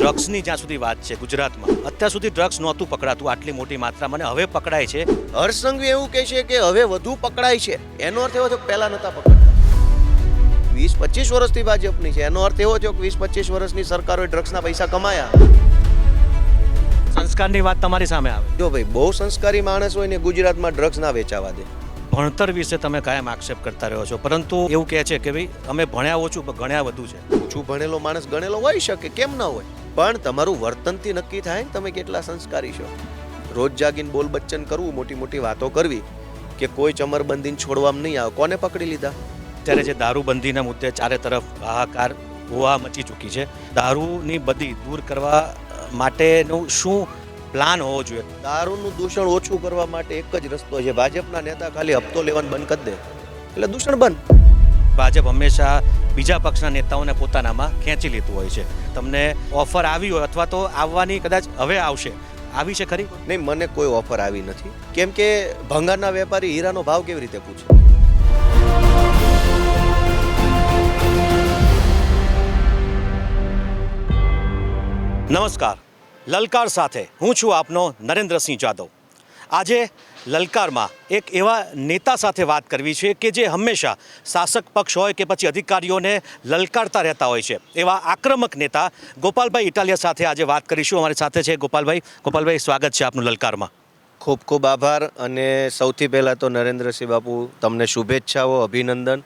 ડ્રગ્સની જ્યાં સુધી વાત છે ગુજરાતમાં અત્યાર સુધી ડ્રગ્સ નહોતું પકડાતું આટલી મોટી માત્રામાં અને હવે પકડાય છે. હર્ષસંઘવી એવું કહે છે કે હવે વધુ પકડાય છે. એનો અર્થ એવો થયો પહેલાં નતા પકડતા. વીસ પચીસ વર્ષથી ભાજપની છે. એનો અર્થ એવો થયો કે વીસ પચીસ વર્ષની સરકારોએ ડ્રગ્સના પૈસા કમાયા. સંસ્કારની વાત તમારી સામે આવે. જો ભાઈ બહુ સંસ્કારી માણસ હોય ને ગુજરાતમાં ડ્રગ્સ ના વેચાવા દે. ભણતર વિશે તમે કાયમ આક્ષેપ કરતા રહ્યો છો. પરંતુ એવું કહે છે કે ભાઈ અમે ભણ્યા ઓછું પણ ગણ્યા વધુ છે. ઓછું ભણેલો માણસ ગણેલો હોઈ શકે કેમ ન હોય? પણ તમારું વર્તનથી નક્કી થાય ને તમે કેટલા સંસ્કારી છો. રોજ જાગીને બોલ બચ્ચન કરવું મોટી મોટી વાતો કરવી કે કોઈ ચમરબંધીને છોડવામાં નહીં આવે. કોને પકડી લીધા? ત્યારે જે દારૂબંધીના મુદ્દે ચારે તરફ હાહાકાર હોવા મચી ચૂકી છે. દારૂની બધી દૂર કરવા માટેનું શું પ્લાન હોવો જોઈએ? દારૂનું દૂષણ ઓછું કરવા માટે એક જ રસ્તો છે. ભાજપના નેતા ખાલી હપ્તો લેવાનું બંધ કરી દે. એટલે દૂષણ બંધ. ભાજપ હંમેશા બીજા પક્ષના નેતાઓને પોતાનામાં ખેંચી લેતું હોય છે. તમને ઓફર આવી હોય અથવા તો આવવાની કદાચ હવે આવશે આવી છે ખરી? નહીં મને કોઈ ઓફર આવી નથી. કેમ કે ભંગારના વેપારી હીરાનો ભાવ કેવી રીતે પૂછે? નમસ્કાર. લલકાર સાથે હું છું આપનો નરેન્દ્રસિંહ જાદવ. આજે લલકારમાં એક એવા નેતા સાથે વાત કરવી છે કે જે હંમેશા શાસક પક્ષ હોય કે પછી અધિકારીઓને લલકારતા રહેતા હોય છે. એવા આક્રમક નેતા ગોપાલભાઈ ઇટાલિયા સાથે આજે વાત કરીશું. અમારી સાથે છે ગોપાલભાઈ. ગોપાલભાઈ, સ્વાગત છે આપનું લલકારમાં. ખૂબ ખૂબ આભાર અને સૌથી પહેલાં તો નરેન્દ્રસિંહ બાપુ, તમને શુભેચ્છાઓ, અભિનંદન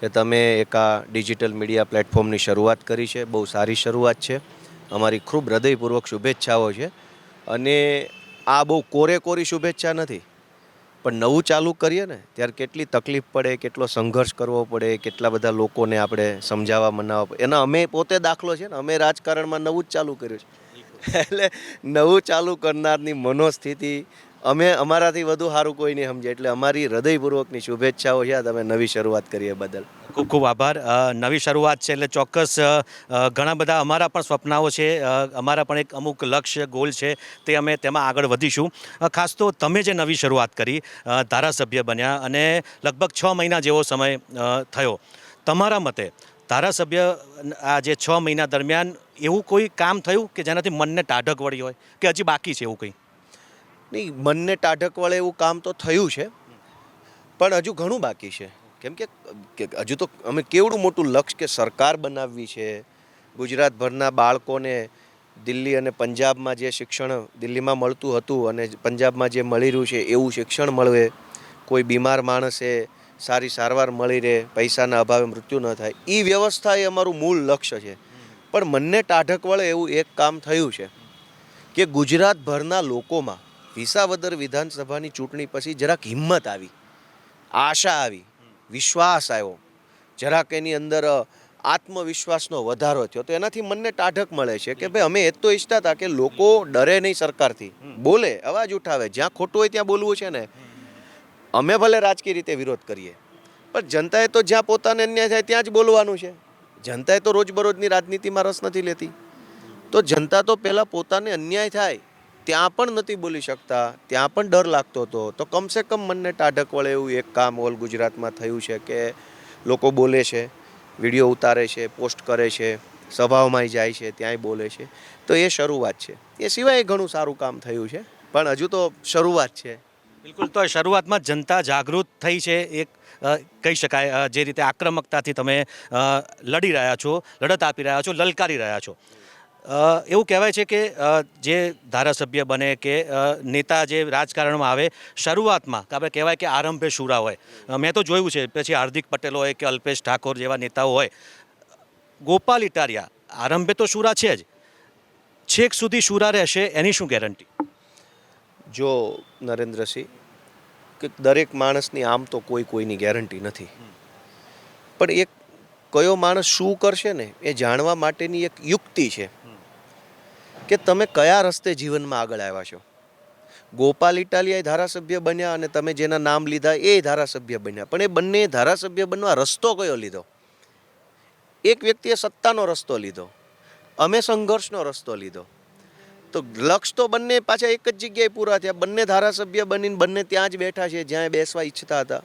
કે તમે એક આ ડિજિટલ મીડિયા પ્લેટફોર્મની શરૂઆત કરી છે. બહુ સારી શરૂઆત છે. અમારી ખૂબ હૃદયપૂર્વક શુભેચ્છાઓ છે. અને આ બહુ કોરે કોરી શુભેચ્છા નથી. પણ નવું ચાલુ કરીએ ને ત્યારે કેટલી તકલીફ પડે કેટલો સંઘર્ષ કરવો પડે કેટલા બધા લોકોને આપણે સમજાવવા મનાવવા પડે. એના અમે પોતે દાખલો છે ને અમે રાજકારણમાં નવું જ ચાલુ કર્યું છે. એટલે નવું ચાલુ કરનારની મનોસ્થિતિ અમે અમારાથી વધુ સારું કોઈ નહીં સમજે, એટલે અમારી હૃદયપૂર્વકની શુભેચ્છાઓ છે. તમે નવી શરૂઆત કરીએ બદલ. ખૂબ ખૂબ આભાર. નવી શરૂઆત છે એટલે ચોક્કસ ઘણા બધા અમારા પણ સ્વપ્નાઓ છે. અમારા પણ એક અમુક લક્ષ્ય, ગોલ છે તે અમે તેમાં આગળ વધીશું. ખાસ તો તમે જે નવી શરૂઆત કરી ધારાસભ્ય બન્યા અને લગભગ છ મહિના જેવો સમય થયો. તમારા મતે ધારાસભ્ય આ જે છ મહિના દરમિયાન એવું કોઈ કામ થયું કે જેનાથી મનને ટાઢક વળી હોય? કે હજી બાકી છે એવું કંઈ? નહીં, મનને ટાઢક વળે એવું કામ તો થયું છે, પણ હજુ ઘણું બાકી છે. કેમ કે હજુ તો અમે કેવડું મોટું લક્ષ્ય કે સરકાર બનાવવી છે. ગુજરાતભરના બાળકોને દિલ્હી અને પંજાબમાં જે શિક્ષણ દિલ્હીમાં મળતું હતું અને પંજાબમાં જે મળી રહ્યું છે, એવું શિક્ષણ મળે. કોઈ બીમાર માણસે સારી સારવાર મળી રહે, પૈસાના અભાવે મૃત્યુ ન થાય. એ વ્યવસ્થા એ અમારું મૂળ લક્ષ્ય છે. પણ મનને ટાઢક વળે એવું એક કામ થયું છે, કે ગુજરાતભરના લોકોમાં વિસાવદર વિધાનસભાની ચૂંટણી પછી જરાક હિંમત આવી, આશા આવી, વિશ્વાસ આવ્યો. જરાક એની અંદર આત્મવિશ્વાસનો વધારો થયો. તો એનાથી મનને ટાઢક મળે છે કે ભાઈ અમે એ તો ઈચ્છતા હતા કે લોકો ડરે નહીં સરકારથી. બોલે, અવાજ ઉઠાવે. જ્યાં ખોટું હોય ત્યાં બોલવું છે ને. અમે ભલે રાજકીય રીતે વિરોધ કરીએ, પણ જનતાએ તો જ્યાં પોતાને અન્યાય થાય ત્યાં જ બોલવાનું છે. જનતાએ તો રોજબરોજની રાજનીતિમાં રસ નથી લેતી. તો જનતા તો પહેલાં પોતાને અન્યાય થાય. ત્યાં પણ નથી બોલી શકતા, ત્યાં પણ ડર લાગતો હતો. તો કમસે કમ મનને ટાઢક વળે એવું એક કામ ઓલ ગુજરાતમાં થયું છે કે લોકો બોલે છે, વીડિયો ઉતારે છે, પોસ્ટ કરે છે, સભાઓમાં જાય છે, ત્યાંય બોલે છે. તો એ શરૂઆત છે. એ સિવાય ઘણું સારું કામ થયું છે. પણ હજુ તો શરૂઆત છે. બિલકુલ, તો શરૂઆતમાં જનતા જાગૃત થઈ છે એક કહી શકાય જે રીતે આક્રમકતાથી તમે લડી રહ્યા છો, લડત આપી રહ્યા છો, લલકારી રહ્યા છો. એવું કહેવાય છે કે જે ધારાસભ્ય બને કે નેતા જે રાજકારણમાં આવે, શરૂઆતમાં આપણે કહેવાય કે આરંભે શુરા હોય. મેં તો જોયું છે, પછી હાર્દિક પટેલ હોય કે અલ્પેશ ઠાકોર જેવા નેતાઓ હોય. ગોપાલ ઇટારિયા, આરંભે તો શુરા છે જ. છેક સુધી શુરા રહેશે એની શું ગેરંટી? જો નરેન્દ્રસિંહ, કે દરેક માણસની આમ તો કોઈ કોઈની ગેરંટી નથી. પણ એક કયો માણસ શું કરશે ને, એ જાણવા માટેની એક યુક્તિ છે. કે તમે કયા રસ્તે જીવનમાં આગળ આવ્યા છો? ગોપાલ ઇટાલિયા ધારાસભ્ય બન્યા અને તમે જેના નામ લીધા એ ધારાસભ્ય બન્યા. પણ એ બંને ધારાસભ્ય બનવા રસ્તો કયો લીધો? એક વ્યક્તિએ સત્તાનો રસ્તો લીધો. અમે સંઘર્ષનો રસ્તો લીધો. તો લક્ષ તો બંને પાછા એક જ જગ્યાએ પૂરા થયા. બંને ધારાસભ્ય બનીને બંને ત્યાં જ બેઠા છે, જ્યાં બેસવા ઈચ્છતા હતા.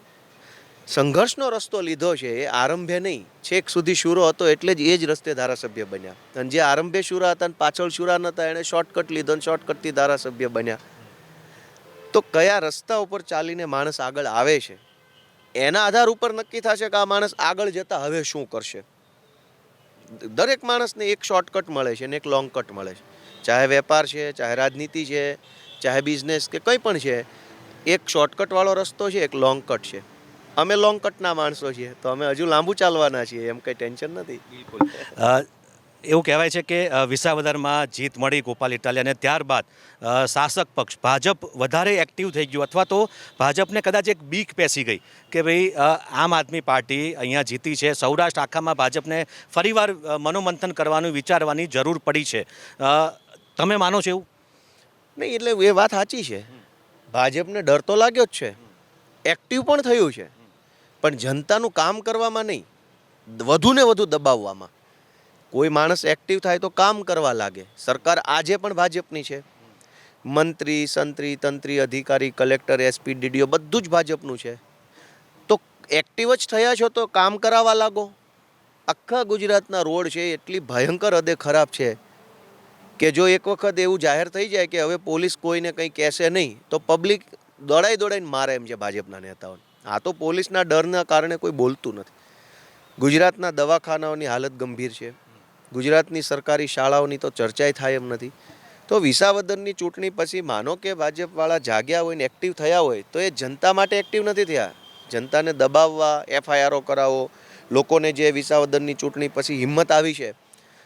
સંઘર્ષનો રસ્તો લીધો છે એ આરંભે નહીં. છેક સુધી શુરો હતો એટલે જ એ જ રસ્તે ધારાસભ્ય બન્યા. અને જે આરંભે શુરા હતા અને પાછળ શુરા નહોતા એણે શોર્ટકટ લીધો અને શોર્ટકટથી ધારાસભ્ય બન્યા. તો કયા રસ્તા ઉપર ચાલીને માણસ આગળ આવે છે? એના આધાર ઉપર નક્કી થશે કે આ માણસ આગળ જતા હવે શું કરશે? દરેક માણસને એક શોર્ટકટ મળે છે અને એક લોંગ કટ મળે છે. ચાહે વેપાર છે, ચાહે રાજનીતિ છે, ચાહે બિઝનેસ કે કંઈ પણ છે, એક શોર્ટકટવાળો રસ્તો છે, એક લોંગ કટ છે. અમે લોંગ કટના માણસો છીએ તો અમે હજુ લાંબુ ચાલવાના છીએ એમ કંઈ ટેન્શન નથી. બિલકુલ. એવું કહેવાય છે કે વિસાવદરમાં જીત મળી ગોપાલ ઇટાલિયાને ત્યારબાદ શાસક પક્ષ ભાજપ વધારે એક્ટિવ થઈ ગયું અથવા તો ભાજપને કદાચ એક બીક પેસી ગઈ કે ભાઈ આમ આદમી પાર્ટી અહીંયા જીતી છે સૌરાષ્ટ્ર આખામાં ભાજપને ફરીવાર મનોમંથન કરવાનું વિચારવાની જરૂર પડી છે. તમે માનો છો એવું? નહીં એટલે એ વાત સાચી છે. ભાજપને ડર તો લાગ્યો જ છે. એક્ટિવ પણ થયું છે. પણ જનતાનું કામ કરવામાં નહીં. વધુને વધુ દબાવવામાં. કોઈ માણસ એક્ટિવ થાય તો કામ કરવા લાગે. સરકાર આજે પણ ભાજપની છે. મંત્રી, સંત્રી, તંત્રી, અધિકારી, કલેક્ટર, એસપી, ડીડીઓ બધું જ ભાજપનું છે. તો એક્ટિવ જ થયા છો તો કામ કરાવવા લાગો. આખા ગુજરાતના રોડ છે, એટલી ભયંકર હદે ખરાબ છે કે જો એક વખત એવું જાહેર થઈ જાય કે હવે પોલીસ કોઈને કંઈ કહેશે નહીં, તો પબ્લિક દોડાઈ દોડાઈને મારે એમ છે ભાજપના નેતાઓને. આ તો પોલીસના ડરના કારણે કોઈ બોલતું નથી. ગુજરાતના દવાખાનાઓની હાલત ગંભીર છે. ગુજરાતની સરકારી શાળાઓની તો ચર્ચાય થાય એમ નથી. તો વિસાવદનની ચૂંટણી પછી માનો કે ભાજપવાળા જાગ્યા હોય ને એક્ટિવ થયા હોય, તો એ જનતા માટે એક્ટિવ નથી થયા. જનતાને દબાવવા, એફઆઈઆરો કરાવો, લોકોને જે વિસાવદનની ચૂંટણી પછી હિંમત આવી છે,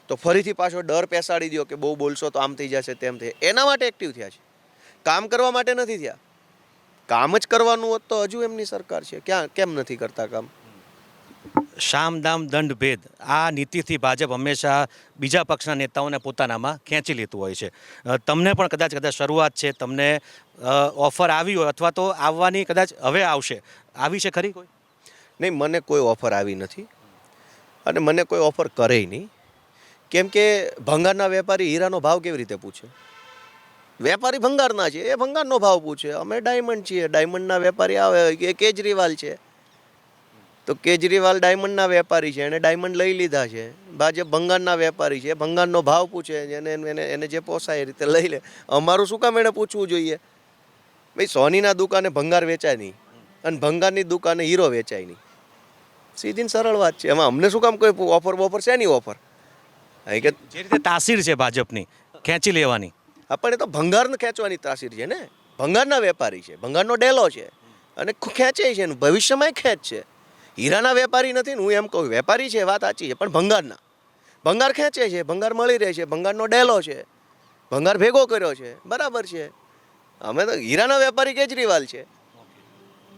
તો ફરીથી પાછો ડર પેસાડી દો કે બહુ બોલશો તો આમ થઈ જશે તેમ થઈ એના માટે એક્ટિવ થયા છે. કામ કરવા માટે નથી થયા. કામ જ કરવાનું હોત તો હજુ એમની સરકાર છે. ક્યાં કેમ નથી કરતા કામ? શામ દામ દંડ ભેદ. આ નીતિથી ભાજપ હંમેશા બીજા પક્ષના નેતાઓને પોતાનામાં ખેંચી લેતું હોય છે. તમને પણ કદાચ કદાચ શરૂઆત છે. તમને ઓફર આવી હોય અથવા તો આવવાની કદાચ હવે આવશે. આવી છે ખરી કોઈ? નહીં મને કોઈ ઓફર આવી નથી. અને મને કોઈ ઓફર કરે નહીં. કેમ કે ભંગારના વેપારી હીરાનો ભાવ કેવી રીતે પૂછે? વેપારી ભંગારના છે, એ ભંગારનો ભાવ પૂછે અમે ડાયમંડ છીએ ડાયમંડના વેપારી આવે, એ કેજરીવાલ છે. તો કેજરીવાલ ડાયમંડના વેપારી છે, એને ડાયમંડ લઈ લીધા છે. ભાજપ ભંગારના વેપારી છે, ભંગારનો ભાવ પૂછે, એને એને એને જે પોસાય એ રીતે લઈ લે. અમારું શું કામ એને પૂછવું જોઈએ? ભાઈ, સોનીના દુકાને ભંગાર વેચાય નહીં. અને ભંગારની દુકાને હીરો વેચાય નહીં. સીધી સરળ વાત છે. એમાં અમને શું કામ કોઈ ઓફર બોફર છે નહીં ઓફર કે જે રીતે તાસીર છે ભાજપની, ખેંચી લેવાની. આપણે તો ભંગારને ખેંચવાની તાસીર છે ને. ભંગારના વેપારી છે ભંગારનો ડેલો છે. અને ખેંચે છે એનું ભવિષ્યમાં ખેંચ છે. હીરાના વેપારી નથી ને હું એમ કહું વેપારી છે વાત સાચી છે પણ ભંગારના. ભંગાર ખેંચે છે ભંગાર મળી રહે છે ભંગારનો ડેલો છે. ભંગાર ભેગો કર્યો છે બરાબર છે. અમે તો હીરાના વેપારી કેજરીવાલ છે.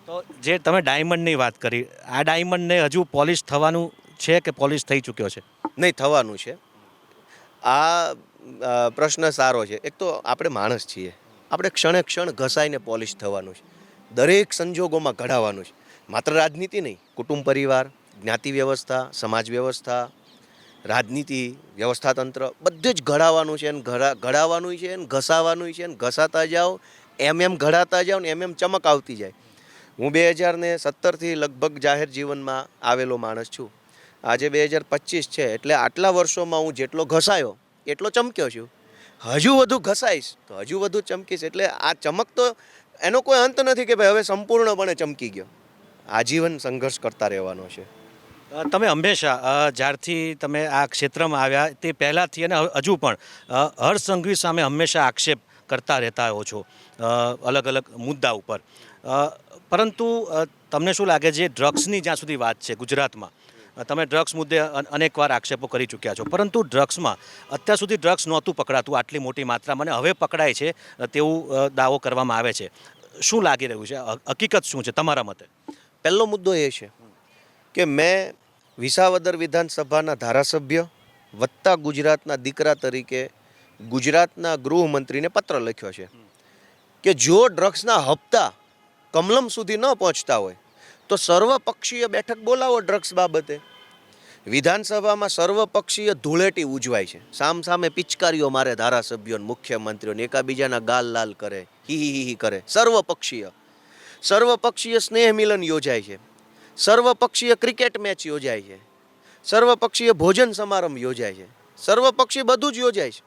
તો જે તમે ડાયમંડની વાત કરી આ ડાયમંડને હજુ પોલિશ થવાનું છે કે પોલિશ થઈ ચૂક્યો છે? નહીં થવાનું છે. આ પ્રશ્ન સારો છે. એક તો આપણે માણસ છીએ. આપણે ક્ષણે ક્ષણ ઘસાઈને પોલિશ થવાનું છે. દરેક સંજોગોમાં ઘડાવાનું છે. માત્ર રાજનીતિ નહીં, કુટુંબ પરિવાર, જ્ઞાતિ વ્યવસ્થા, સમાજ વ્યવસ્થા, રાજનીતિ વ્યવસ્થા તંત્ર બધું જ ઘડાવાનું છે અને ઘડા, ઘડાવાનું છે અને ઘસાવાનું છે અને ઘસાતા જાઓ, એમ એમ ઘડાતા જાઓ ને એમ એમ ચમક આવતી જાય. હું બે હજાર ને સત્તરથી લગભગ જાહેર જીવનમાં આવેલો માણસ છું. આજે બે હજાર પચીસ છે, એટલે આટલા વર્ષોમાં હું જેટલો ઘસાયો એટલો ચમક્યો છું. હજુ વધુ ઘસાઈશ તો હજુ વધુ ચમકીશ. એટલે આ ચમક તો એનો કોઈ અંત નથી કે ભાઈ હવે સંપૂર્ણપણે ચમકી ગયો. આજીવન સંઘર્ષ કરતા રહેવાનો છે. તમે હંમેશા જ્યારથી તમે આ ક્ષેત્રમાં આવ્યા તે પહેલાંથી અને હજુ પણ હર્ષ સામે હંમેશા આક્ષેપ કરતા રહેતા હો છો અલગ અલગ મુદ્દા ઉપર. પરંતુ તમને શું લાગે છે ડ્રગ્સની જ્યાં સુધી વાત છે ગુજરાતમાં તમે ડ્રગ્સ મુદ્દે અનેકવાર આક્ષેપો કરી ચૂક્યા છો. પરંતુ ડ્રગ્સમાં અત્યાર સુધી ડ્રગ્સ નહોતું પકડાતું, આટલી મોટી માત્રામાં, અને હવે પકડાય છે તેવું દાવો કરવામાં આવે છે. શું લાગી રહ્યું છે? હકીકત શું છે તમારા મતે? પહેલો મુદ્દો એ છે કે મેં વિસાવદર વિધાનસભાના ધારાસભ્ય વત્તા ગુજરાતના દીકરા તરીકે ગુજરાતના ગૃહમંત્રીને પત્ર લખ્યો છે કે જો ડ્રગ્સના હપ્તા કમલમ સુધી ન પહોંચતા હોય, તો સર્વપક્ષીય બેઠક બોલાવો ડ્રગ્સ બાબતે. વિધાનસભામાં સર્વપક્ષીય ધૂળેટી ઉજવાય છે. સામ સામે પિચકારીઓ મારે ધારાસભ્યોને મુખ્યમંત્રીઓને એકાબીજાના ગાલ લાલ કરે હી હી કરે. સર્વપક્ષીય. સર્વપક્ષીય સ્નેહ મિલન યોજાય છે. સર્વપક્ષીય ક્રિકેટ મેચ યોજાય છે. સર્વપક્ષીય ભોજન સમારંભ યોજાય છે. સર્વપક્ષીય બધું જ યોજાય છે.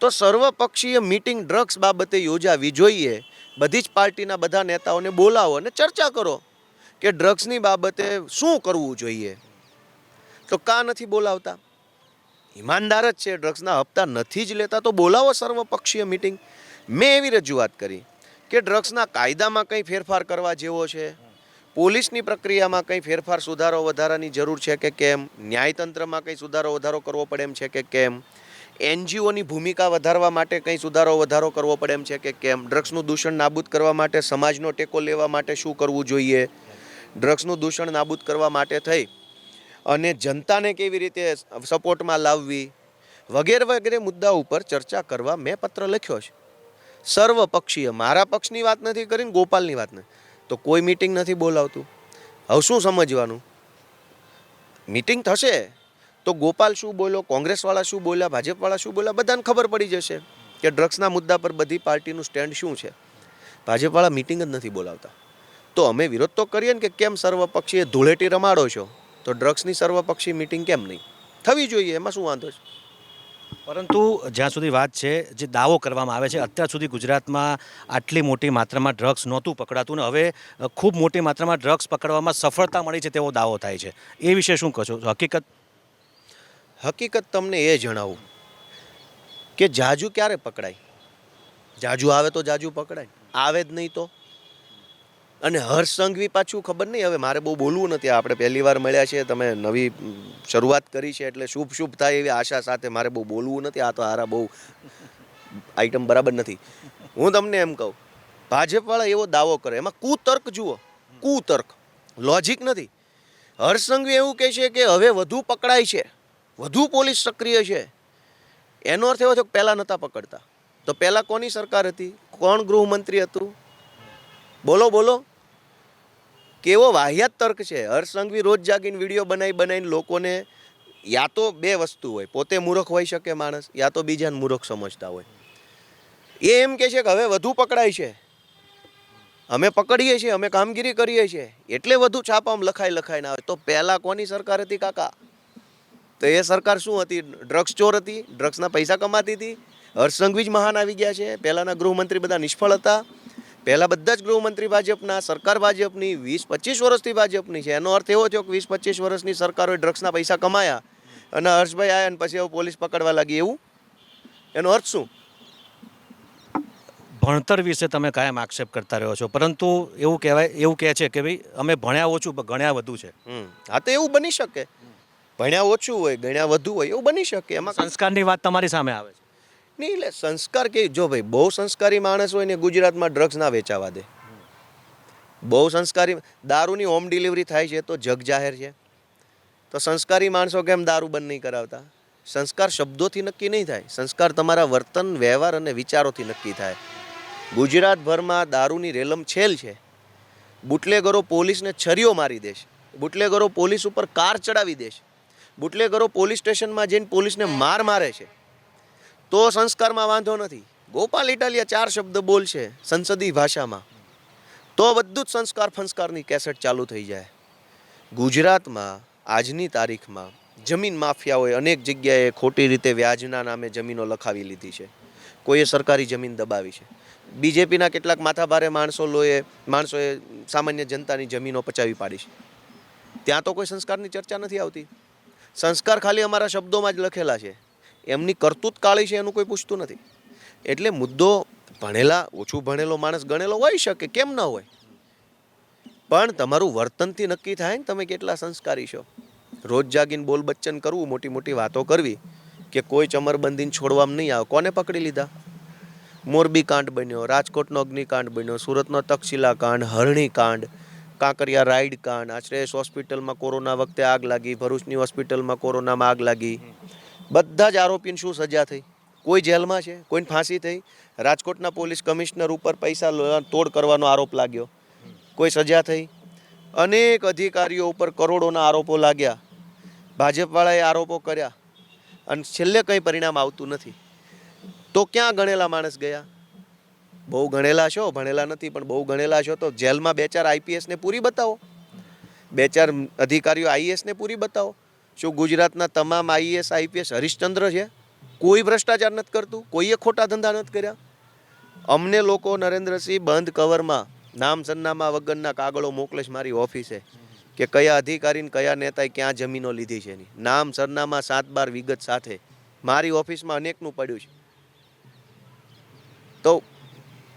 તો સર્વપક્ષીય મિટિંગ ડ્રગ્સ બાબતે યોજાવી જોઈએ. બધી જ પાર્ટીના બધા નેતાઓને બોલાવો અને ચર્ચા કરો કે ડ્રગ્સની બાબતે શું કરવું જોઈએ? તો કા નથી બોલાવતા? ઈમાનદાર જ છે, ડ્રગ્સના હપ્તા નથી જ લેતા, તો બોલાવો સર્વપક્ષીય મિટિંગ. મેં એવી રજૂઆત કરી કે ડ્રગ્સના કાયદામાં કંઈ ફેરફાર કરવા જેવો છે, પોલીસની પ્રક્રિયામાં કંઈ ફેરફાર સુધારો વધારાની જરૂર છે કે કેમ, ન્યાયતંત્રમાં કંઈ સુધારો વધારો કરવો પડે એમ છે કે કેમ, એનજીઓની ભૂમિકા વધારવા માટે કંઈ સુધારો વધારો કરવો પડે એમ છે કે કેમ, ડ્રગ્સનું દૂષણ નાબૂદ કરવા માટે સમાજનો ટેકો લેવા માટે શું કરવું જોઈએ, ડ્રગ્સનું દૂષણ નાબૂદ કરવા માટે થઈ અને જનતાને કેવી રીતે સપોર્ટમાં લાવવી, વગેરે વગેરે મુદ્દા ઉપર ચર્ચા કરવા મેં પત્ર લખ્યો છે. સર્વપક્ષીય મારા પક્ષની વાત નથી કરીને ગોપાલની વાત નથી તો કોઈ મિટિંગ નથી બોલાવતું. હવે શું સમજવાનું? મિટિંગ થશે, તો ગોપાલ શું બોલ્યો, કોંગ્રેસવાળા શું બોલ્યા, ભાજપવાળા શું બોલ્યા, બધાને ખબર પડી જશે કે ડ્રગ્સના મુદ્દા પર બધી પાર્ટીનું સ્ટેન્ડ શું છે. ભાજપવાળા મિટિંગ જ નથી બોલાવતા. તો અમે વિરોધ તો કરીએ ને કે કેમ સર્વપક્ષીય ધૂળેટી રમાડો છો? તો ડ્રગ્સની સર્વપક્ષી મિટિંગ કેમ નહીં? થવી જોઈએ એમાં શું વાંધો છે? પરંતુ જ્યાં સુધી વાત છે જે દાવો કરવામાં આવે છે અત્યાર સુધી ગુજરાતમાં આટલી મોટી માત્રામાં ડ્રગ્સ નહોતું પકડાતું ને હવે ખૂબ મોટી માત્રામાં ડ્રગ્સ પકડવામાં સફળતા મળી છે તેવો દાવો થાય છે. એ વિશે શું કહો છો? હકીકત? હકીકત તમને એ જણાવું કે જાજુ ક્યારે પકડાય? જાજુ આવે તો જાજુ પકડાય. આવે જ નહીં તો? અને હર્ષ સંઘવી પાછું ખબર નહીં, હવે મારે બહુ બોલવું નથી. આપણે પહેલી વાર મળ્યા છે તમે નવી શરૂઆત કરી છે એટલે શુભ શુભ થાય એવી આશા સાથે મારે બહુ બોલવું નથી. આ તો હારા બહુ આઈટમ બરાબર નથી. હું તમને એમ કહું, ભાજપવાળા એવો દાવો કરે, એમાં કુતર્ક જુઓ, કુતર્ક લોજિક નથી. હર્ષ સંઘવી એવું કહે છે કે હવે વધુ પકડાય છે, વધુ પોલીસ સક્રિય છે. એનો અર્થ એવો થયો કે પહેલાં નહોતા પકડતા. તો પહેલાં કોની સરકાર હતી? કોણ ગૃહમંત્રી હતું? બોલો બોલો. કેવો વાહિયાત તર્ક છે? હર્ષસંઘવી રોજ જાગીને વીડિયો બનાવી બનાવીને લોકોને યા તો બે વસ્તુ હોય, પોતે મૂર્ખ હોઈ શકે માણસ, યા તો બીજાને મૂર્ખ સમજતા હોય. એ એમ કહે છે કે હવે વધુ પકડાય છે. અમે પકડીએ છીએ, અમે કામગીરી કરીએ છીએ. એટલે વધુ છાપામાં લખાઈ ના આવે. તો પહેલાં કોની સરકાર હતી કાકા? તો એ સરકાર શું હતી? ડ્રગ્સ ચોર હતી, ડ્રગ્સના પૈસા કમાતી હતી. હર્ષસંઘવી જ મહાન આવી ગયા છે. પહેલાંના ગૃહમંત્રી બધા નિષ્ફળ હતા. પહેલાં બધા જ ગૃહમંત્રી ભાજપના સરકાર ભાજપની વીસ પચીસ વર્ષથી ભાજપની છે. એનો અર્થ એવો થયો કે વીસ પચીસ વર્ષની સરકારોએ ડ્રગ્સના પૈસા કમાયા અને હર્ષભાઈ આવ્યા અને પછી હવે પોલીસ પકડવા લાગી. એવું? એનો અર્થ શું? ભણતર વિશે તમે કાયમ આક્ષેપ કરતા રહ્યો છો. પરંતુ એવું કહેવાય એવું કહે છે કે ભાઈ અમે ભણ્યા ઓછું પણ ગણ્યા વધુ છે. હા તો એવું બની શકે. ભણ્યા ઓછું હોય ગણ્યા વધુ હોય એવું બની શકે. એમાં સંસ્કારની વાત તમારી સામે આવે છે. નહીં, એટલે સંસ્કાર કે, જો ભાઈ, બહુ સંસ્કારી માણસ હોય ને, ગુજરાતમાં ડ્રગ્સ ના વેચાવા દે. બહુ સંસ્કારી, દારૂની હોમ ડિલિવરી થાય છે, તો જગ જાહેર છે. તો સંસ્કારી માણસો કેમ દારૂ બંધ નહીં કરાવતા? સંસ્કાર શબ્દોથી નક્કી નહીં થાય. સંસ્કાર તમારા વર્તન, વ્યવહાર અને વિચારોથી નક્કી થાય. ગુજરાતભરમાં દારૂની રેલમ છેલ છે. બુટલેગરો પોલીસને છરીઓ મારી દેશે. બુટલેગરો પોલીસ ઉપર કાર ચડાવી દેશે. બુટલેગરો પોલીસ સ્ટેશનમાં જઈને પોલીસને માર મારે છે. તો સંસ્કારમાં વાંધો નથી. ગોપાલ ઇટાલિયા ચાર શબ્દ બોલશે સંસદીય ભાષામાં. તો બધું જ સંસ્કાર ફંસ્કારની કેસેટ ચાલુ થઈ જાય. ગુજરાતમાં આજની તારીખમાં જમીન માફિયાઓએ અનેક જગ્યાએ ખોટી રીતે વ્યાજના નામે જમીનો લખાવી લીધી છે. કોઈએ સરકારી જમીન દબાવી છે. બીજેપીના કેટલાક માથાભારે માણસો લોએ માણસોએ સામાન્ય જનતાની જમીનો પચાવી પાડી છે. ત્યાં તો કોઈ સંસ્કારની ચર્ચા નથી આવતી. સંસ્કાર ખાલી અમારા શબ્દોમાં જ લખેલા છે. એમની કરતૂત કાળી છે એનું કોઈ પૂછતું નથી. એટલે મુદ્દો ભણેલા, ઓછું ભણેલો માણસ ગણેલો હોઈ શકે, કેમ ન હોય? પણ તમારું વર્તનથી નક્કી થાય ને તમે કેટલા સંસ્કારી છો. રોજ જાગીને બોલ બચ્ચન કરવું, મોટી મોટી વાતો કરવી, કે કોઈ ચમરબંધીને છોડવામાં નહીં આવે, કોને પકડી લીધા? મોરબી કાંડ બન્યો, રાજકોટનો અગ્નિકાંડ બન્યો, સુરતનો તક્ષશિલા કાંડ, હરણી કાંડ, કાંકરિયા રાઈડ કાંડ આ હોસ્પિટલમાં કોરોના વખતે આગ લાગી, ભરૂચની હોસ્પિટલમાં કોરોનામાં આગ લાગી. બધા જ આરોપીને શું સજા થઈ? કોઈ જેલમાં છે? કોઈને ફાંસી થઈ? રાજકોટના પોલીસ કમિશનર ઉપર પૈસા તોડ કરવાનો આરોપ લાગ્યો. કોઈ સજા થઈ? અનેક અધિકારીઓ ઉપર કરોડોના આરોપો લાગ્યા. ભાજપવાળાએ આરોપો કર્યા અને છેલ્લે કંઈ પરિણામ આવતું નથી. તો ક્યાં ગણેલા માણસ ગયા? બહુ ગણેલા છો? ભણેલા નથી, પણ બહુ ગણેલા છો તો જેલમાં બે ચાર આઈપીએસને પૂરી બતાવો. બે ચાર અધિકારીઓ આઈએસને પૂરી બતાવો. શું ગુજરાતના તમામ આઈએસ આઈપીએસ હરિશ્ચંદ્ર છે, કોઈ ભ્રષ્ટાચાર નથી કરતું, કોઈએ ખોટા ધંધા નથી કર્યા. અમને લોકો નરેન્દ્રસિંહ બંધ કવરમાં નામ સરનામા વગરના કાગળો મોકલે છે મારી ઓફિસે કે કયા અધિકારીને કયા નેતાએ ક્યાં જમીનો લીધી છે એની. નામ સરનામા સાત બાર વિગત સાથે મારી ઓફિસમાં અનેકનું પડ્યું છે. તો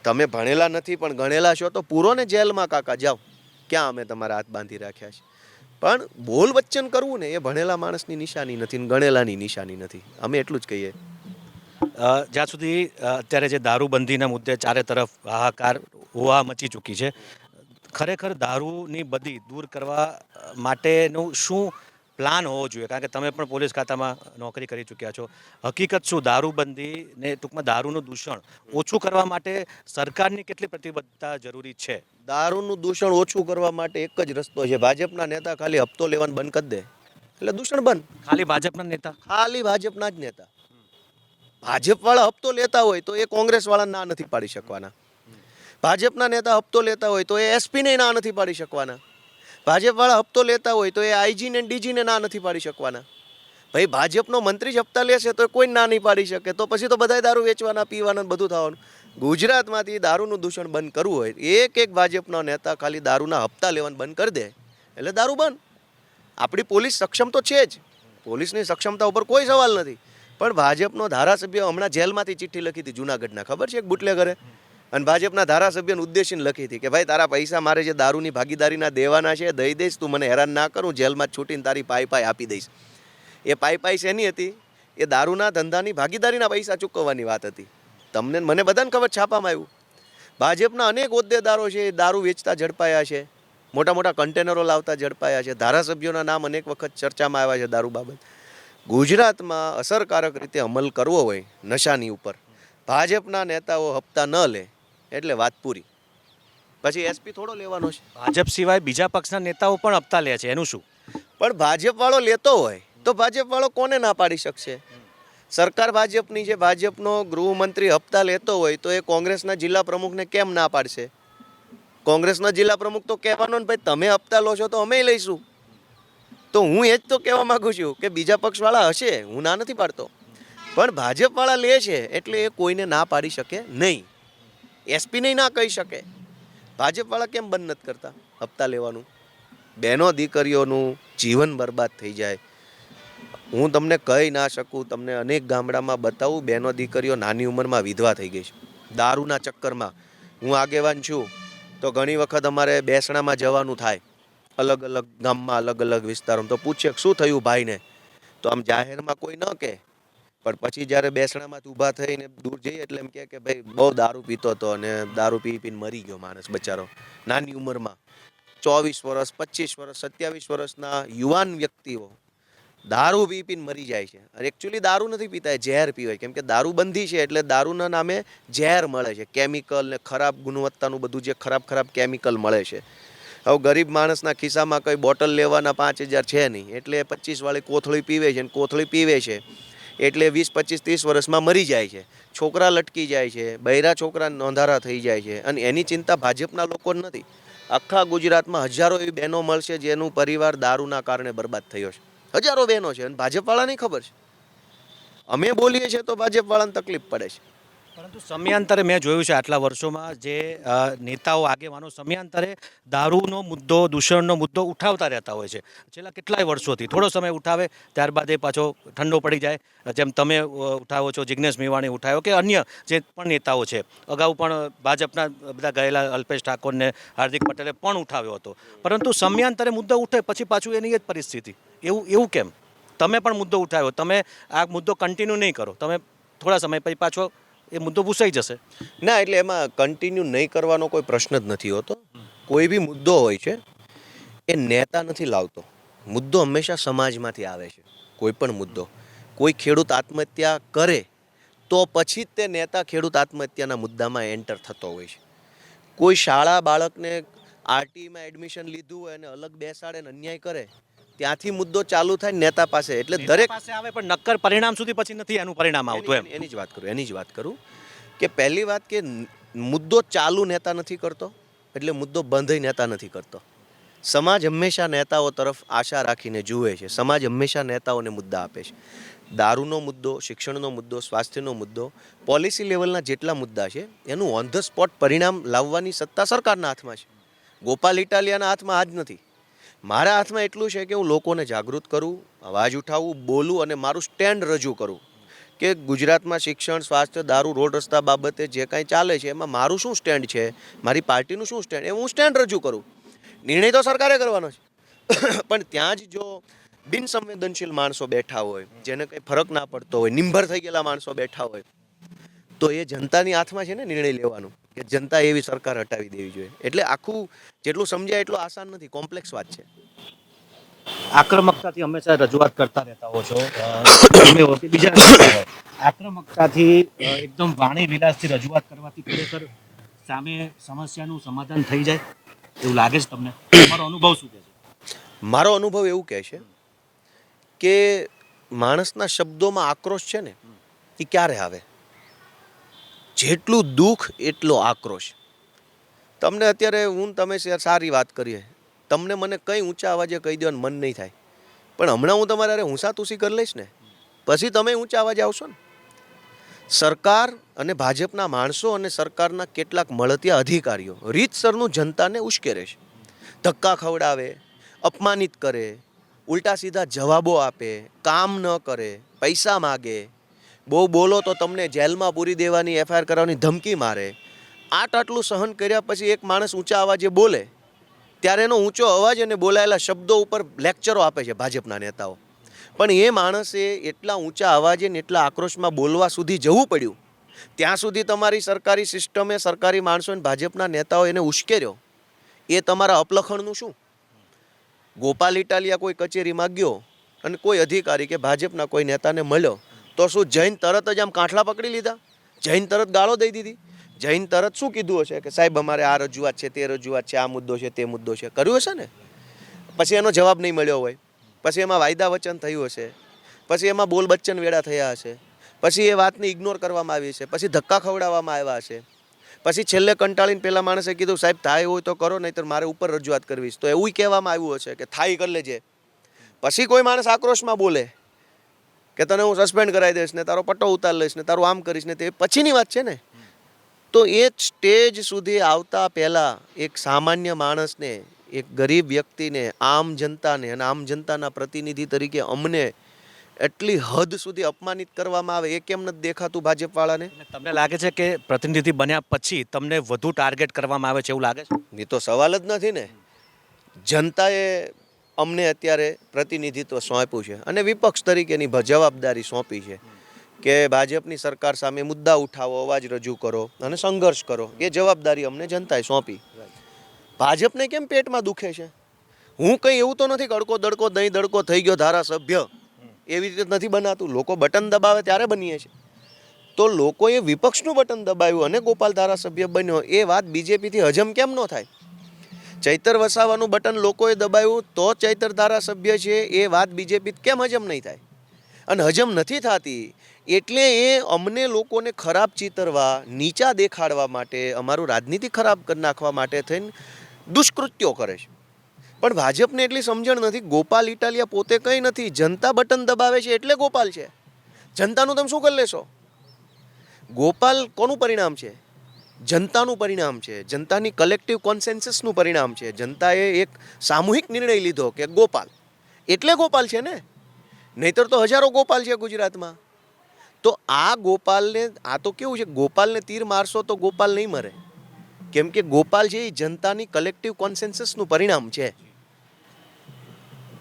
તમે ભણેલા નથી પણ ગણેલા છો તો પૂરો ને જેલમાં કાકા જાઓ. ક્યાં અમે તમારા હાથ બાંધી રાખ્યા છે? પણ બોલ વચન કરવું ને એ ભણેલા માણસની નિશાની નથી ને ગણેલાની નિશાની નથી. અમે એટલું જ કહીએ. જ્યાં સુધી અત્યારે જે દારૂબંધીના મુદ્દે ચારે તરફ હાહાકાર હોવા મચી ચૂકી છે, ખરેખર દારૂની બધી દૂર કરવા માટેનું શું પ્લાન હોવો જોઈએ કારણ કે તમે પણ પોલીસ ખાતામાં નોકરી કરી ચૂક્યા છો. હકીકત શું? દારૂબંધીને ટૂંકમાં દારૂનું દૂષણ ઓછું કરવા માટે સરકારની કેટલી પ્રતિબદ્ધતા જરૂરી છે? દારૂનું દૂષણ ઓછું કરવા માટે એક જ રસ્તો છે. ભાજપના નેતા ખાલી હપ્તો લેવાનું બંધ કરી દે. એટલે દૂષણ બંધ. ખાલી ભાજપના નેતા? ખાલી ભાજપના જ નેતા. ભાજપવાળા હપ્તો લેતા હોય તો એ કોંગ્રેસવાળા ના નથી પાડી શકવાના. ભાજપના નેતા હપ્તો લેતા હોય તો એ એસપીને ના નથી પાડી શકવાના. ભાજપવાળા હપ્તો લેતા હોય તો એ આઈજીને ડીજીને ના નથી પાડી શકવાના. ભાઈ, ભાજપનો મંત્રી જ હપ્તા લેશે તો કોઈ ના નહીં પાડી શકે. તો પછી તો બધાય દારૂ વેચવાના, પીવાના બધું થવાનું. ગુજરાતમાંથી દારૂનું દૂષણ બંધ કરવું હોય, એક એક ભાજપનો નેતા ખાલી દારૂના હપ્તા લેવાનું બંધ કરી દે. એટલે દારૂ બંધ. આપણી પોલીસ સક્ષમ તો છે જ. પોલીસની સક્ષમતા ઉપર કોઈ સવાલ નથી. પણ ભાજપનો ધારાસભ્ય હમણાં જેલમાંથી ચિઠ્ઠી લખી હતી જુનાગઢના. ખબર છે એક બુટલેગરે? અને ભાજપના ધારાસભ્યને ઉદ્દેશીને લખી હતી કે, ભાઈ, તારા પૈસા મારે જે દારૂની ભાગીદારીના દેવાના છે, દઈ દઈશ, તું મને હેરાન ના કરું જેલમાં છૂટીને તારી પાઈ પાઈ આપી દઈશ. એ પાઈ પાઈ શેની હતી? એ દારૂના ધંધાની ભાગીદારીના પૈસા ચૂકવવાની વાત હતી. તમને, મને બધાને ખબર છાપામાં આવ્યું. ભાજપના અનેક હોદ્દેદારો છે, એ દારૂ વેચતા ઝડપાયા છે. મોટા મોટા કન્ટેનરો લાવતા ઝડપાયા છે. ધારાસભ્યોના નામ અનેક વખત ચર્ચામાં આવ્યા છે દારૂ બાબત. ગુજરાતમાં અસરકારક રીતે અમલ કરવો હોય નશાની ઉપર. ભાજપના નેતાઓ હપ્તા ન લે. એટલે વાત પૂરી. પછી એસપી થોડો લેવાનો છે. ભાજપ સિવાય બીજા પક્ષના નેતાઓ પણ હપ્તા લે છે એનું શું? પણ ભાજપવાળો લેતો હોય તો ભાજપવાળો કોને ના પાડી શકશે? સરકાર ભાજપની છે ભાજપનો ગૃહમંત્રી હપ્તા લેતો હોય તો એ કોંગ્રેસના જિલ્લા પ્રમુખને કેમ ના પાડશે? કોંગ્રેસના જિલ્લા પ્રમુખ તો કહેવાનો ને ભાઈ તમે હપ્તા લો છો તો અમે લઈશું. તો હું એ જ તો કહેવા માંગુ છું કે બીજા પક્ષવાળા હશે હું ના નથી પાડતો. પણ ભાજપવાળા લે છે એટલે એ કોઈને ના પાડી શકે નહીં. એસપીને ના કહી શકે. ભાજપવાળા કેમ બંધ નથી કરતા? હપ્તા લેવાનું. બહેનો દીકરીઓનું જીવન બરબાદ થઈ જાય. હું તમને કહી ના શકું, તમને અનેક ગામડામાં બતાવું, બહેનો દીકરીઓ નાની ઉંમરમાં વિધવા થઈ ગઈ છે. દારૂના ચક્કરમાં. હું આગેવાન છું, તો ઘણી વખત અમારે બેસણામાં જવાનું થાય. અલગ અલગ ગામમાં અલગ અલગ વિસ્તારોમાં. તો પૂછે શું થયું ભાઈને? તો આમ જાહેરમાં કોઈ ન કહે. પણ પછી જ્યારે બેસણામાં ઊભા થઈને દૂર જઈએ એટલે એમ કહે કે ભાઈ, બહુ દારૂ પીતો હતો અને દારૂ પી પીને મરી ગયો માણસ બચારો. નાની ઉંમરમાં. ચોવીસ વર્ષ, પચીસ વર્ષ, સત્યાવીસ વર્ષના યુવાન વ્યક્તિઓ દારૂ પી પીને મરી જાય છે. અને એકચ્યુઅલી દારૂ નથી પીતા ઝેર પીવાય. કેમ કે દારૂબંધી છે એટલે દારૂના નામે ઝેર મળે છે. કેમિકલ ને ખરાબ ગુણવત્તાનું બધું જે ખરાબ ખરાબ કેમિકલ મળે છે. હવે ગરીબ માણસના ખિસ્સામાં કંઈ બોટલ લેવાના પાંચ હજાર છે નહીં. એટલે પચીસ વાળી કોથળી પીવે છે અને કોથળી પીવે છે. એટલે વીસ, પચીસ, ત્રીસ વર્ષમાં મરી જાય છે. છોકરા લટકી જાય છે, બૈરા છોકરા નોંધારા થઈ જાય છે અને એની ચિંતા ભાજપના લોકો નથી. આખા ગુજરાતમાં હજારો એવી બહેનો મળશે જેનું પરિવાર દારૂના કારણે બરબાદ થયો છે. હજારો બહેનો છે અને ભાજપવાળાની ખબર છે. અમે બોલીએ છીએ તો ભાજપવાળાને તકલીફ પડે છે. પરંતુ સમયાંતરે મેં જોયું છે આટલા વર્ષોમાં જે નેતાઓ, આગેવાનો સમયાંતરે દારૂનો મુદ્દો, દૂષણનો મુદ્દો ઉઠાવતા રહેતા હોય છે. છેલ્લા કેટલાય વર્ષોથી, થોડો સમય ઉઠાવે, ત્યારબાદ એ પાછો ઠંડો પડી જાય. જેમ તમે ઉઠાવો છો જિજ્ઞેશ મેવાણી ઉઠાવ્યો કે અન્ય જે પણ નેતાઓ છે. અગાઉ પણ ભાજપના બધા ગયેલા અલ્પેશ ઠાકોરને હાર્દિક પટેલે પણ ઉઠાવ્યો હતો. પરંતુ સમયાંતરે મુદ્દો ઉઠે, પછી પાછું એની જ પરિસ્થિતિ. એવું એવું કેમ? તમે પણ મુદ્દો ઉઠાવ્યો. તમે આ મુદ્દો કન્ટિન્યુ નહીં કરો. તમે થોડા સમય પછી પાછો એ મુદ્દો ભૂસાઈ જશે. ના, એટલે એમાં કન્ટિન્યુ નહીં કરવાનો કોઈ પ્રશ્ન જ નથી હોતો. કોઈ બી મુદ્દો હોય છે, એ નેતા નથી લાવતો. મુદ્દો હંમેશા સમાજમાંથી આવે છે, કોઈ પણ મુદ્દો. કોઈ ખેડૂત આત્મહત્યા કરે, તો પછી જ તે નેતા ખેડૂત આત્મહત્યાના મુદ્દામાં એન્ટર થતો હોય છે. કોઈ શાળા બાળકને આરટીમાં એડમિશન લીધું હોય અને અલગ બેસાડે ને અન્યાય કરે ત્યાંથી મુદ્દો ચાલુ થાય નેતા પાસે. એટલે દરેક પાસે આવે પણ નક્કર પરિણામ સુધી પછી નથી એનું પરિણામ આવતું એમ. એની- જ વાત કરું એની જ વાત કરું કે પહેલી વાત કે મુદ્દો ચાલુ નેતા નથી કરતો એટલે મુદ્દો બંધ નેતા નથી કરતો. સમાજ હંમેશા નેતાઓ તરફ આશા રાખીને જુએ છે. સમાજ હંમેશા નેતાઓને મુદ્દા આપે છે. દારૂનો મુદ્દો શિક્ષણનો મુદ્દો સ્વાસ્થ્યનો મુદ્દો પોલિસી લેવલના જેટલા મુદ્દા છે એનું ઓન ધ સ્પોટ પરિણામ લાવવાની સત્તા સરકારના હાથમાં છે. ગોપાલ ઇટાલિયાના હાથમાં આ જ નથી. મારા હાથમાં એટલું છે કે હું લોકોને જાગૃત કરું, અવાજ ઉઠાવું, બોલું અને મારું સ્ટેન્ડ રજૂ કરું. કે ગુજરાતમાં શિક્ષણ, સ્વાસ્થ્ય, દારૂ, રોડ રસ્તા બાબતે જે કાંઈ ચાલે છે, એમાં મારું શું સ્ટેન્ડ છે? મારી પાર્ટીનું શું સ્ટેન્ડ? એ હું સ્ટેન્ડ રજૂ કરું. નિર્ણય તો સરકારે કરવાનો છે. પણ ત્યાં જ જો બિનસંવેદનશીલ માણસો બેઠા હોય, જેને કંઈ ફરક ના પડતો હોય, નિંભર થઈ ગયેલા માણસો બેઠા હોય, તો એ જનતાની હાથમાં છે ને નિર્ણય લેવાનું. કે જનતા એવી સરકાર હટાવી દેવી જોઈએ. એટલે આખું જેટલું સમજાય એટલું આસાન નથી કોમ્પ્લેક્સ વાત છે. આક્રમકતાથી હંમેશા રજૂઆત કરતા રહેતા હો છો. તમે બીજા આક્રમકતાથી એકદમ વાણી વિલાસથી રજૂઆત કરવાથી ખરેખર સામે સમસ્યાનું સમાધાન થઈ જાય? એવું લાગે છે તમને? તમારો અનુભવ શું કહે છે? મારો અનુભવ એવું કહે છે કે માણસના શબ્દોમાં આક્રોશ છે ને એ ક્યારે આવે? જેટલું દુઃખ, એટલો આક્રોશ. તમને અત્યારે હું તમે સારી વાત કરીએ. તમને મને કંઈ ઊંચા અવાજે કહી દેવાનું મન નહીં થાય. પણ હમણાં હું તમારે અરે હુંસાતુસી કરી લઈશ ને. પછી તમે ઊંચા અવાજે આવશો ને. સરકાર અને ભાજપના માણસો અને સરકારના કેટલાક મળતિયા અધિકારીઓ રીતસરનું જનતાને ઉશ્કેરે છે. ધક્કા ખવડાવે, અપમાનિત કરે, ઉલટા સીધા જવાબો આપે, કામ ન કરે, પૈસા માગે બહુ બોલો તો તમને જેલમાં પૂરી દેવાની એફઆઈઆર કરવાની ધમકી મારે. આટ આટલું સહન કર્યા પછી એક માણસ ઊંચા અવાજે બોલે. ત્યારે એનો ઊંચો અવાજ અને બોલાયેલા શબ્દો ઉપર લેક્ચરો આપે છે ભાજપના નેતાઓ. પણ એ માણસે એટલા ઊંચા અવાજે ને એટલા આક્રોશમાં બોલવા સુધી જવું પડ્યું. ત્યાં સુધી તમારી સરકારી સિસ્ટમે સરકારી માણસો અને ભાજપના નેતાઓ એને ઉશ્કેર્યો. એ તમારા અપલખણનું શું? ગોપાલ ઇટાલિયા કોઈ કચેરીમાં ગયો અને કોઈ અધિકારી કે ભાજપના કોઈ નેતાને મળ્યો. તો શું જૈન તરત જ આમ કાંઠલા પકડી લીધા? જૈન તરત ગાળો દઈ દીધી. જૈન તરત શું કીધું હશે કે સાહેબ, અમારે આ રજૂઆત છે, તે રજૂઆત છે, આ મુદ્દો છે, તે મુદ્દો છે. કર્યું હશે ને? પછી એનો જવાબ નહીં મળ્યો હોય. પછી એમાં વાયદા વચન થયું હશે. પછી એમાં બોલ બચ્ચન વેળા થયા હશે. પછી એ વાતને ઇગ્નોર કરવામાં આવી છે પછી ધક્કા ખવડાવવામાં આવ્યા હશે. પછી છેલ્લે કંટાળીને પેલા માણસે કીધું, સાહેબ, થાય હોય તો કરો નહીં તો મારે ઉપર રજૂઆત કરવી છે તો એવું કહેવામાં આવ્યું હશે કે થાય કરી લેજે. પછી કોઈ માણસ આક્રોશમાં બોલે. કે તને હું સસ્પેન્ડ કરાવી દઈશ ને તારો પટ્ટો ઉતાર લઈશ ને તારું આમ કરીશ ને તે પછીની વાત છે ને. તો એ સ્ટેજ સુધી આવતા પહેલાં એક સામાન્ય માણસને એક ગરીબ વ્યક્તિને આમ જનતાને અને આમ જનતાના પ્રતિનિધિ તરીકે અમને એટલી હદ સુધી અપમાનિત કરવામાં આવે એ કેમ નથી દેખાતું ભાજપવાળાને? તમને લાગે છે કે પ્રતિનિધિ બન્યા પછી તમને વધુ ટાર્ગેટ કરવામાં આવે છે એવું લાગે છે? એ તો સવાલ જ નથી ને. જનતાએ અમને અત્યારે પ્રતિનિધિત્વ સોંપ્યું છે અને વિપક્ષ તરીકેની જવાબદારી સોંપી છે કે ભાજપની સરકાર સામે મુદ્દા ઉઠાવો, અવાજ રજૂ કરો અને સંઘર્ષ કરો. એ જવાબદારી અમને જનતાએ સોંપી. ભાજપને કેમ પેટમાં દુખે છે? હું કંઈ એવું તો નથી કડકો દડકો, દહીં દડકો થઈ ગયો ધારાસભ્ય. એવી રીતે નથી બનાતું. લોકો બટન દબાવે ત્યારે બનીએ છે. તો લોકોએ વિપક્ષનું બટન દબાવ્યું અને ગોપાલ ધારાસભ્ય બન્યો. એ વાત બીજેપીથી હજમ કેમ ન થાય? ચૈતર વસાવાનું બટન લોકોએ દબાવ્યું તો ચૈતર ધારાસભ્ય છે એ વાત બીજેપી કેમ હજમ નહીં થાય? અને હજમ નથી થતી એટલે એ અમને લોકોને ખરાબ ચિતરવા, નીચા દેખાડવા માટે, અમારું રાજનીતિ ખરાબ કરી નાખવા માટે થઈને દુષ્કૃત્યો કરે છે. પણ ભાજપને એટલી સમજણ નથી, ગોપાલ ઇટાલિયા પોતે કંઈ નથી, જનતા બટન દબાવે છે એટલે ગોપાલ છે. જનતાનું તમે શું કરી લેશો? ગોપાલ કોનું પરિણામ છે? જનતાનું પરિણામ છે જનતાની કલેક્ટિવ કોન્સેન્સસનું પરિણામ છે. જનતાએ એક સામૂહિક નિર્ણય લીધો કે ગોપાલ એટલે ગોપાલ છે ને? નહીતર તો હજારો ગોપાલ છે ગુજરાતમાં. તો આ ગોપાલને આ તો કેવું છે ગોપાલને તીર મારશો તો ગોપાલ નહીં મરે. કેમ કે ગોપાલ છે એ જનતાની કલેક્ટિવ કોન્સેન્સસનું પરિણામ છે.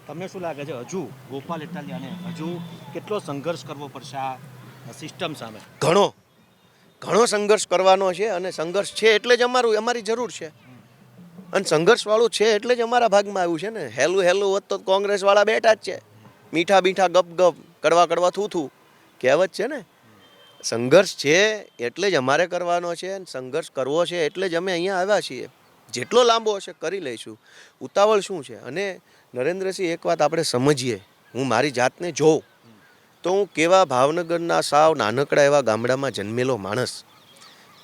તમને શું લાગે છે હજુ ગોપાલ ઇટાલિયાને હજુ કેટલો સંઘર્ષ કરવો પડશે આ સિસ્ટમ સામે? ઘણો. ઘણો સંઘર્ષ કરવાનો છે અને સંઘર્ષ છે એટલે જ અમારું, અમારી જરૂર છે. અને સંઘર્ષવાળું છે એટલે જ અમારા ભાગમાં આવ્યું છે ને. હેલું હેલું હોત તો કોંગ્રેસવાળા બેઠા જ છે. મીઠા મીઠા, ગપ ગપ, કડવા કડવા થૂથું. કહેવત છે ને. સંઘર્ષ છે એટલે જ અમારે કરવાનો છે અને સંઘર્ષ કરવો છે એટલે જ અમે અહીંયા આવ્યા છીએ. જેટલો લાંબો હશે કરી લઈશું. ઉતાવળ શું છે? અને નરેન્દ્રસિંહ, એક વાત આપણે સમજીએ. હું મારી જાતને જોઉં. તો હું કેવા ભાવનગરના સાવ નાનકડા એવા ગામડામાં જન્મેલો માણસ.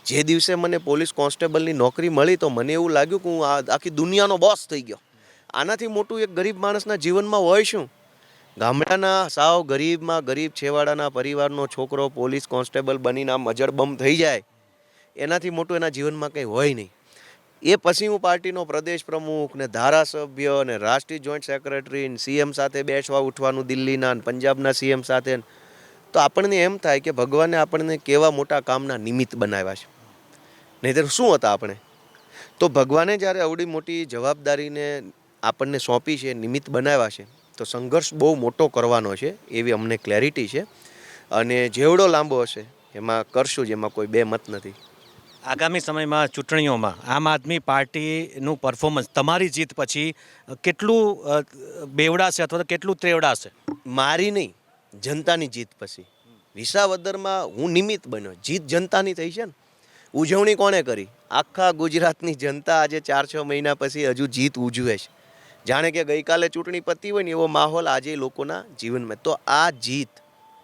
જે દિવસે મને પોલીસ કોન્સ્ટેબલની નોકરી મળી તો મને એવું લાગ્યું કે હું આ આખી દુનિયાનો બોસ થઈ ગયો. આનાથી મોટું એક ગરીબ માણસના જીવનમાં હોય શું? ગામડાના સાવ ગરીબમાં ગરીબ છેવાડાના પરિવારનો છોકરો પોલીસ કોન્સ્ટેબલ બનીને આમ અજડબમ થઈ જાય. એનાથી મોટું એના જીવનમાં કંઈ હોય નહીં. એ પછી હું પાર્ટીનો પ્રદેશ પ્રમુખ ને ધારાસભ્ય ને રાષ્ટ્રીય જોઈન્ટ સેક્રેટરી સીએમ સાથે બેસવા ઉઠવાનું દિલ્હીના ને પંજાબના સીએમ સાથે તો આપણને એમ થાય કે ભગવાને આપણને કેવા મોટા કામના નિમિત્ત બનાવ્યા છે. નહીંતર શું હતા આપણે? તો ભગવાને જ્યારે આવડી મોટી જવાબદારીને આપણને સોંપી છે, નિમિત્ત બનાવ્યા છે, તો સંઘર્ષ બહુ મોટો કરવાનો છે એવી અમને ક્લેરિટી છે. અને જેવડો લાંબો હશે, એમાં કરશું જેમાં કોઈ બે મત નથી. આગામી સમયમાં ચૂંટણીઓમાં આમ આદમી પાર્ટીનું પરફોર્મન્સ તમારી જીત પછી કેટલું બેવડાશે અથવા તો કેટલું ત્રેવડાશે? મારી નહીં, જનતાની જીત પછી. વિસાવદરમાં હું નિમિત્ત બન્યો. જીત જનતાની થઈ છે ને. ઉજવણી કોણે કરી? આખા ગુજરાતની જનતા આજે ચાર છ મહિના પછી હજુ જીત ઉજવે છે. જાણે કે ગઈકાલે ચૂંટણી પતી હોય ને એવો માહોલ આજે લોકોના જીવનમાં. તો આ જીત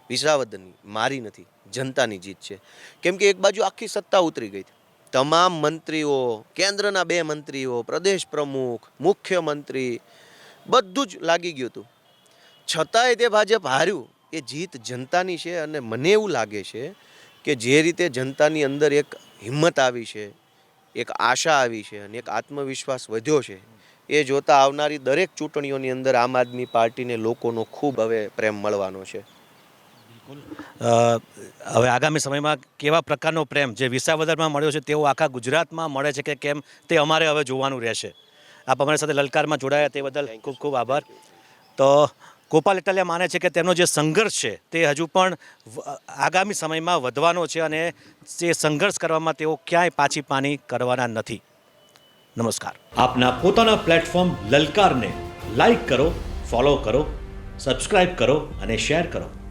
વિસાવદરની મારી નથી. જનતાની જીત છે. કેમ કે એક બાજુ આખી સત્તા ઉતરી ગઈ. તમામ મંત્રીઓ, કેન્દ્રના બે મંત્રીઓ, પ્રદેશ પ્રમુખ, મુખ્યમંત્રી, બધું જ લાગી ગયું હતું. છતાંય તે ભાજપ હાર્યું. એ જીત જનતાની છે અને મને એવું લાગે છે કે જે રીતે જનતાની અંદર એક હિંમત આવી છે, એક આશા આવી છે અને એક આત્મવિશ્વાસ વધ્યો છે, એ જોતા આવનારી દરેક ચૂંટણીઓની અંદર આમ આદમી પાર્ટીને લોકોનો ખૂબ હવે પ્રેમ મળવાનો છે. હવે આગામી સમયમાં કેવા પ્રકારનો પ્રેમ જે વિસાવદરમાં મળ્યો છે તેવો આખા ગુજરાતમાં મળે છે કે કેમ તે અમારે હવે જોવાનું રહેશે. આપ અમારી સાથે લલકારમાં જોડાયા તે બદલ ખૂબ ખૂબ આભાર. તો ગોપાલ ઇટાલિયા માને છે કે તેમનો જે સંઘર્ષ છે તે હજુ પણ આગામી સમયમાં વધવાનો છે અને તે સંઘર્ષ કરવામાં તેઓ ક્યાંય પાછી પાની કરવાના નથી. નમસ્કાર. આપના પોતાના પ્લેટફોર્મ લલકારને લાઈક કરો ફોલો કરો સબસ્ક્રાઇબ કરો અને શેર કરો.